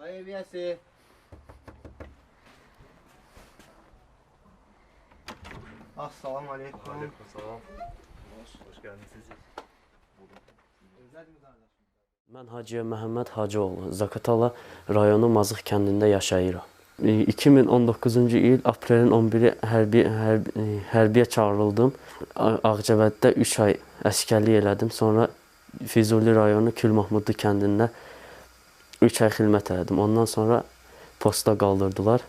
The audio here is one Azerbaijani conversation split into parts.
Hayır üyesi. Assalamu alaikum. Aleykümselam. Hoş geldiniz siz. Özlediniz kardeşim. Mən Hacıya Məhəmməd Hacıoğlu, Zakatala rayonu Mazıq kəndində yaşayıram. E, 2019-cu il aprelin 11-i hərbi, hərbi, e, hərbiyə çağırıldım. Ağcabəddə 3 ay əskərlik elədim. Sonra Füzuli rayonu Kül Mahmudlu kəndində 3 ay xidmət elədim. Ondan sonra posta qaldırdılar.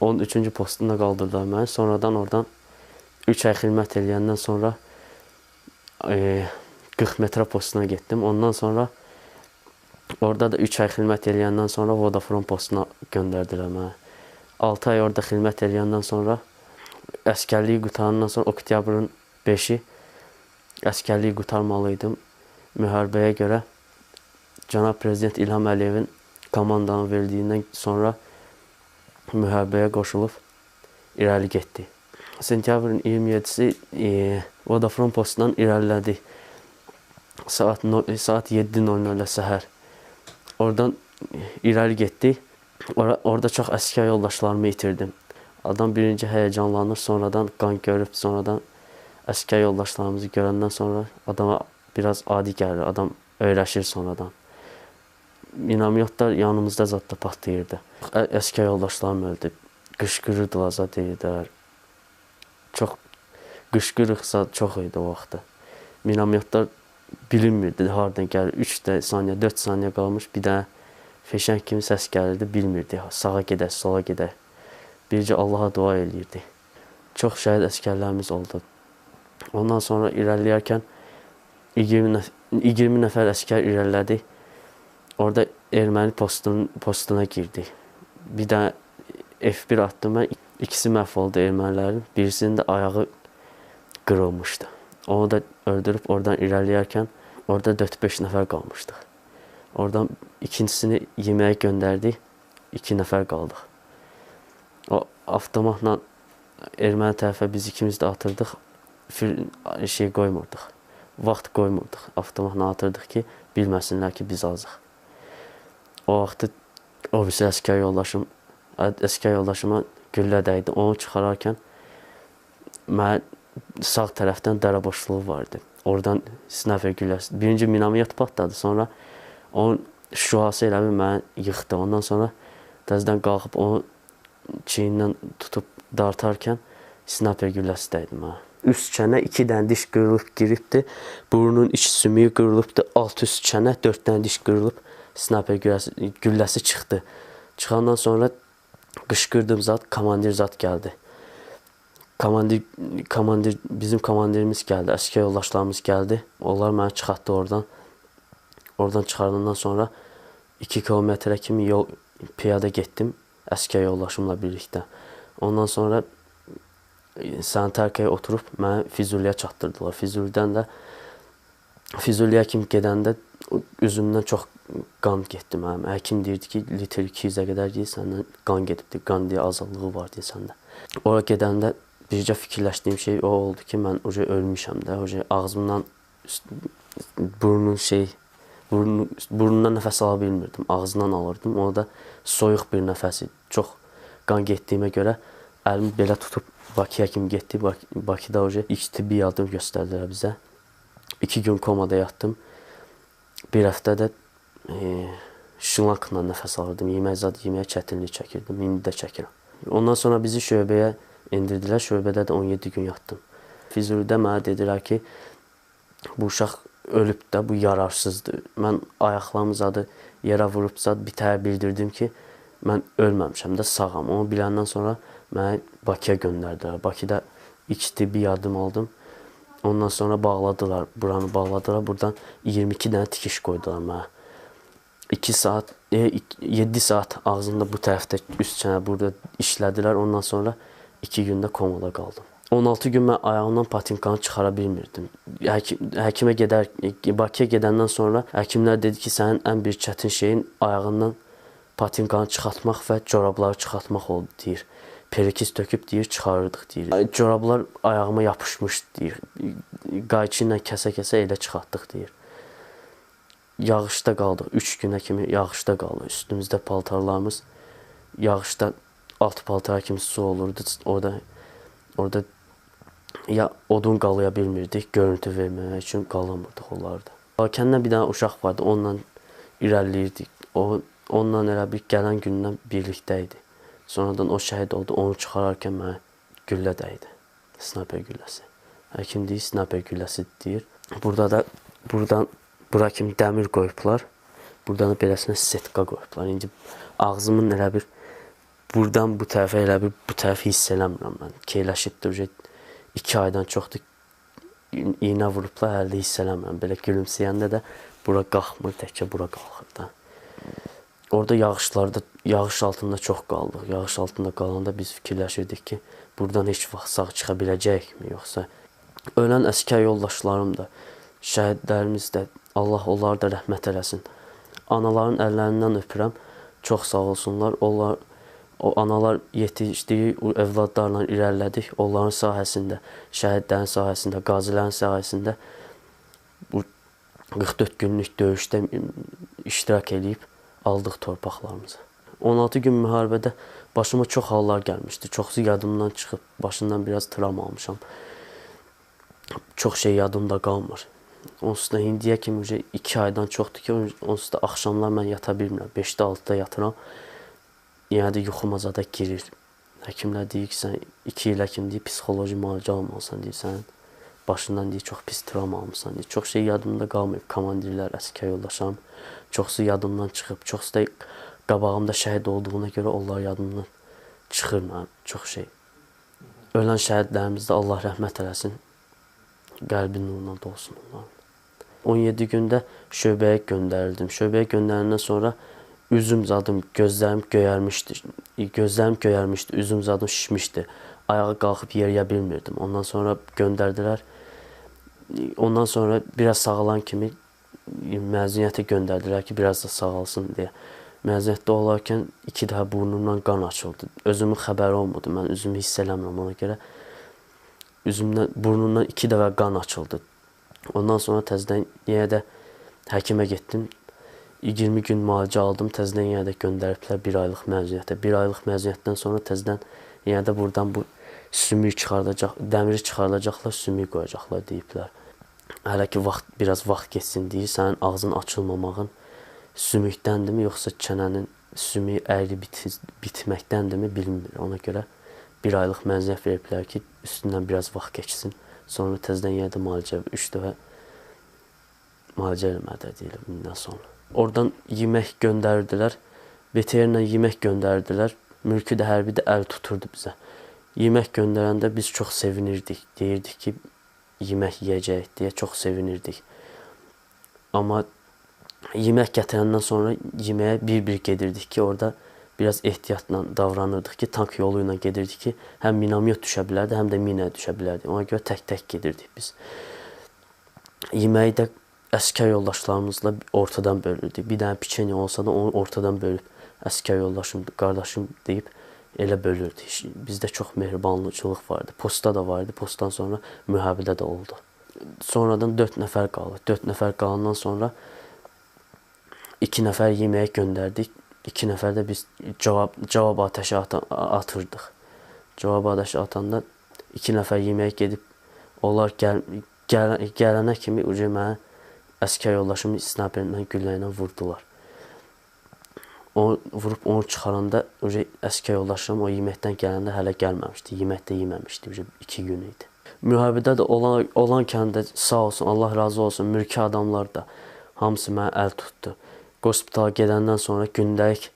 13-cü postunda qaldırdılar məni. Sonradan oradan 3 ay xidmət eləyəndən sonra e, 40 metre postuna gittim. Ondan sonra orada da 3 ay xidmət eləyəndən sonra Vodafone postuna göndərdilər məni. 6 ay orada xidmət eləyəndən sonra əskərliyi qutarandan sonra oktyabrın 5-i əskərliyi qutarmalı idim. Müharibəyə görə cənab prezident İlham Əliyevin komandanı verdiyindən sonra müharibəyə qoşulub irəli getdi. Sentyabrın 27-si e, Vodafone postundan irəlilədi saat no, saat 7.00-də səhər. Oradan irəli getdik. Ora, orada çox əskər yoldaşlarımı itirdim. Adam birinci həyəcanlanır, sonradan qan görüb, sonradan əskər yoldaşlarımızı görəndən sonra adama biraz adi gəlir. Adam öyrəşir sonradan. Minamyotlar yanımızda da partlayırdı. Əskər yoldaşlarım öldü. Qışqırırdılar zad deyirdilər. Çox qışqırıqsa çox idi o vaxtda. Minamyotlar bilinmirdi hardan gəlir. 3 də saniyə, 4 saniyə qalmış bir dənə feşən kimi səs gəlirdi, bilmirdi. Sağa gedək, sola gedək. Bircə Allaha dua eləyirdi. Çox şəhid əskərlərimiz oldu. Ondan sonra irəliləyərkən 20 nəf 20 nəfər əskər irəlilədi. Orada erməni postun postuna girdi. Bir dənə F1 atdım mən. İkisi məhv oldu ermənilərin. Birisinin də ayağı qırılmışdı. Onu da öldürüb oradan irəliləyərkən orada 4-5 nəfər qalmışdıq. Oradan ikincisini yeməyə göndərdik. 2 nəfər qaldıq. O avtomatla erməni tərəfə biz ikimiz də atırdıq. Fil, şey qoymurduq. Vaxt qoymurduq. Avtomatla atırdıq ki, bilməsinlər ki, biz azıq. O vaxtı o birisi əskər yoldaşım əskər yoldaşıma güllə dəydi. Onu çıxararkən mən sağ tərəfdən dərə boşluğu vardı. Oradan snayper gülləsi. Birinci minamyot patladı. Sonra onun şüası elə bil məni yıxdı. Ondan sonra təzədən qalxıb onu çiynindən tutub dartarkən snayper gülləsi dəydi mənə. Üst çənə 2 dənə diş qırılıb giribdi. Burnunun iç sümüyü qırılıbdı. Alt üst çənə 4 dənə diş qırılıb snayper gülləsi, gülləsi çıxdı. Çıxandan sonra qışqırdım zat, komandir zat gəldi. Komandir komandir bizim komandirimiz gəldi, əskər yoldaşlarımız gəldi. Onlar məni çıxartdı oradan. Oradan çıxardandan sonra 2 kilometrə kimi yol piyada getdim əskər yoldaşımla birlikdə. Ondan sonra e, sanitarkaya oturub məni Füzuliyə çatdırdılar. Füzulidən də Füzuliyə kimi gedəndə üzümdən çox qan getdi mənim. Həkim deyirdi ki, litr 200-ə qədər deyir, səndən qan gedibdi. Qan deyə azlığı var deyə səndə. Ora gedəndə bircə fikirləşdiyim şey o oldu ki, mən oje ölmüşəm də. Oje ağzımdan burnun şey burnu, burnundan nəfəs ala bilmirdim. Ağzından alırdım. O da soyuq bir nəfəsi. Çox qan getdiyimə görə əlimi belə tutub Bakıya kimi getdi. Bak Bakıda oje ilk tibbi yardım göstərdilər bizə. 2 gün komada yatdım. Bir həftə də e, şlankla nəfəs alırdım. Yemək zad yeməyə çətinlik çəkirdim. İndi də çəkirəm. Ondan sonra bizi şöbəyə endirdilər. Şöbədə də 17 gün yatdım. Füzulidə mənə dedilər ki, bu uşaq ölüb də, bu yararsızdır. Mən ayaqlarımı zadı yerə vurub zad bir təhər bildirdim ki, mən ölməmişəm də sağam. Onu biləndən sonra məni Bakıya göndərdilər. Bakıda ilk tibbi yardım aldım. Ondan sonra bağladılar, buranı bağladılar. Buradan 22 dənə tikiş qoydular mənə. 2 saat, e, 7 saat ağzımda bu tərəfdə üst çənə burada işlədilər. Ondan sonra 2 gündə komada qaldım. 16 gün mən ayağımdan patinkanı çıxara bilmirdim. Həkim, həkimə gedər, Bakıya gedəndən sonra həkimlər dedi ki, sənin ən bir çətin şeyin ayağından patinkanı çıxartmaq və corabları çıxartmaq oldu deyir. Perikiz töküb deyir, çıxarırdıq deyir. Corablar ayağıma yapışmış deyir. Qayçı ilə kəsə-kəsə elə çıxartdıq deyir. Yağışda qaldıq. 3 günə kimi yağışda qaldıq. Üstümüzdə paltarlarımız yağışda alt paltar kimi su olurdu. Orada orada ya odun qalaya bilmirdik, görüntü verməmək üçün qalamırdıq onlarda. Kəndən bir dənə uşaq vardı, onunla irəliləyirdik. O onunla elə bir gələn gündən birlikdə idi. Sonradan o şəhid oldu, onu çıxararkən mənə güllə dəydi. Snayper gülləsi. Həkim deyir, snayper gülləsi deyir. Burada da buradan bura kimi dəmir qoyublar. Buradan da beləsinə setka qoyublar. İndi ağzımın elə bir buradan bu tərəfə elə bir bu tərəfi hiss eləmirəm mən. Keyləşibdir. 2 aydan çoxdur iynə vurublar, hələ hiss eləmirəm. Belə gülümsəyəndə də bura qalxmır, təkcə bura qalxır da. Orada yağışlarda, yağış altında çox qaldıq. Yağış altında qalanda biz fikirləşirdik ki, buradan heç vaxt sağ çıxa biləcəyikmi, yoxsa ölən əskər yoldaşlarım da, şəhidlərimiz də Allah onları da rəhmət eləsin. Anaların əllərindən öpürəm. Çox sağ olsunlar. Onlar o analar yetişdiyi övladlarla irəlilədik. Onların sahəsində, şəhidlərin sahəsində, qazilərin sahəsində bu 44 günlük döyüşdə iştirak eləyib aldıq torpaqlarımızı. 16 gün müharibədə başıma çox hallar gəlmişdi. Çoxsu yadımdan çıxıb, başından biraz travma almışam. Çox şey yadımda qalmır. Onsuz da indiyə kimi 2 aydan çoxdur ki, onsuz da axşamlar mən yata bilmirəm. 5-də 6-da yatıram. Yenə də yuxuma zada girir. Həkimlər deyir ki, sən 2 ilə kimi deyir, psixoloji müalicə almalısan deyir, sən başından deyir, çox pis travma almısan deyir. Çox şey yadımda qalmayıb. Komandirlər, əsgər yoldaşlarım çoxsu yadımdan çıxıb. Çoxsu da qabağımda şəhid olduğuna görə onlar yadımdan çıxır mənim çox şey. Ölən şəhidlərimizdə Allah rəhmət eləsin. Qəlbi nurla dolsun onların. 17 gündə şöbəyə göndərildim. Şöbəyə göndərəndən sonra üzüm zadım, gözlərim göyərmişdi. Gözlərim göyərmişdi, üzüm zadım şişmişdi. Ayağa qalxıb yeriyə bilmirdim. Ondan sonra göndərdilər. Ondan sonra biraz sağalan kimi məzuniyyətə göndərdilər ki, biraz da sağalsın deyə. Məzuniyyətdə olarkən iki dəfə burnumdan qan açıldı. Özümün xəbəri olmadı. Mən üzümü hiss eləmirəm ona görə. Üzümdən, burnumdan iki dəfə qan açıldı. Ondan sonra təzədən yenə də həkimə getdim. 20 gün müalicə aldım. Təzədən yenə də göndəriblər 1 aylıq məzuniyyətə. 1 aylıq məzuniyyətdən sonra təzədən yenə də burdan bu sümük çıxardacaq, dəmiri çıxardacaqlar, sümük qoyacaqlar deyiblər. Hələ ki vaxt biraz vaxt keçsin deyə sənin ağzın açılmamağın sümükdəndirmi yoxsa çənənin sümüyü əyri bit bitməkdəndirmi bilmir. Ona görə 1 aylıq məzuniyyət veriblər ki, üstündən biraz vaxt keçsin. Sonra təzədən yenə də müalicə 3 dəfə müalicə eləmədə deyilir bundan sonra. Oradan yemək göndərdilər. Veterinlə yemək göndərdilər. Mülkü də hərbi də əl tuturdu bizə. Yemək göndərəndə biz çox sevinirdik. Deyirdik ki, yemək yeyəcəyik deyə çox sevinirdik. Amma yemək gətirəndən sonra yeməyə bir-bir gedirdik ki, orada biraz ehtiyatla davranırdıq ki, tank yolu ilə gedirdik ki, həm minamyot düşə bilərdi, həm də mina düşə bilərdi. Ona görə tək-tək gedirdik biz. Yeməyi də əskər yoldaşlarımızla ortadan bölürdük. Bir dənə piçenya olsa da onu ortadan bölüb əskər yoldaşım, qardaşım deyib elə bölürdük. Bizdə çox mehribanlıqçılıq vardı. Postda da vardı. Postdan sonra müharibədə də oldu. Sonradan 4 nəfər qaldı. 4 nəfər qalandan sonra 2 nəfər yeməyə göndərdik. 2 nəfər də biz cavab cavab atəşi at atırdıq. Cavab atəşi atanda 2 nəfər yeməyə gedib onlar gəl, gəl gələnə kimi ucu mənə əskər yoldaşımı snayperlə güllə ilə vurdular. O vurub onu çıxaranda ucu əskər yoldaşım o yeməkdən gələndə hələ gəlməmişdi. Yemək də yeməmişdi. Ucu 2 gün idi. Müharibədə də olan olan kəndə sağ olsun, Allah razı olsun, mülki adamlar da hamısı mənə əl tutdu. Hospitala gedəndən sonra gündəlik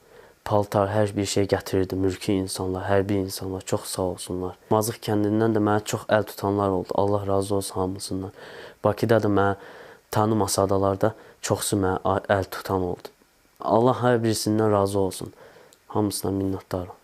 paltar, hər bir şey gətirirdi mülki insanlar, hərbi insanlar. Çox sağ olsunlar. Mazıq kəndindən də mənə çox əl tutanlar oldu. Allah razı olsun hamısından. Bakıda da mənə tanımasa adalarda çoxsu mənə əl tutan oldu. Allah hər birisindən razı olsun. Hamısına minnətdaram.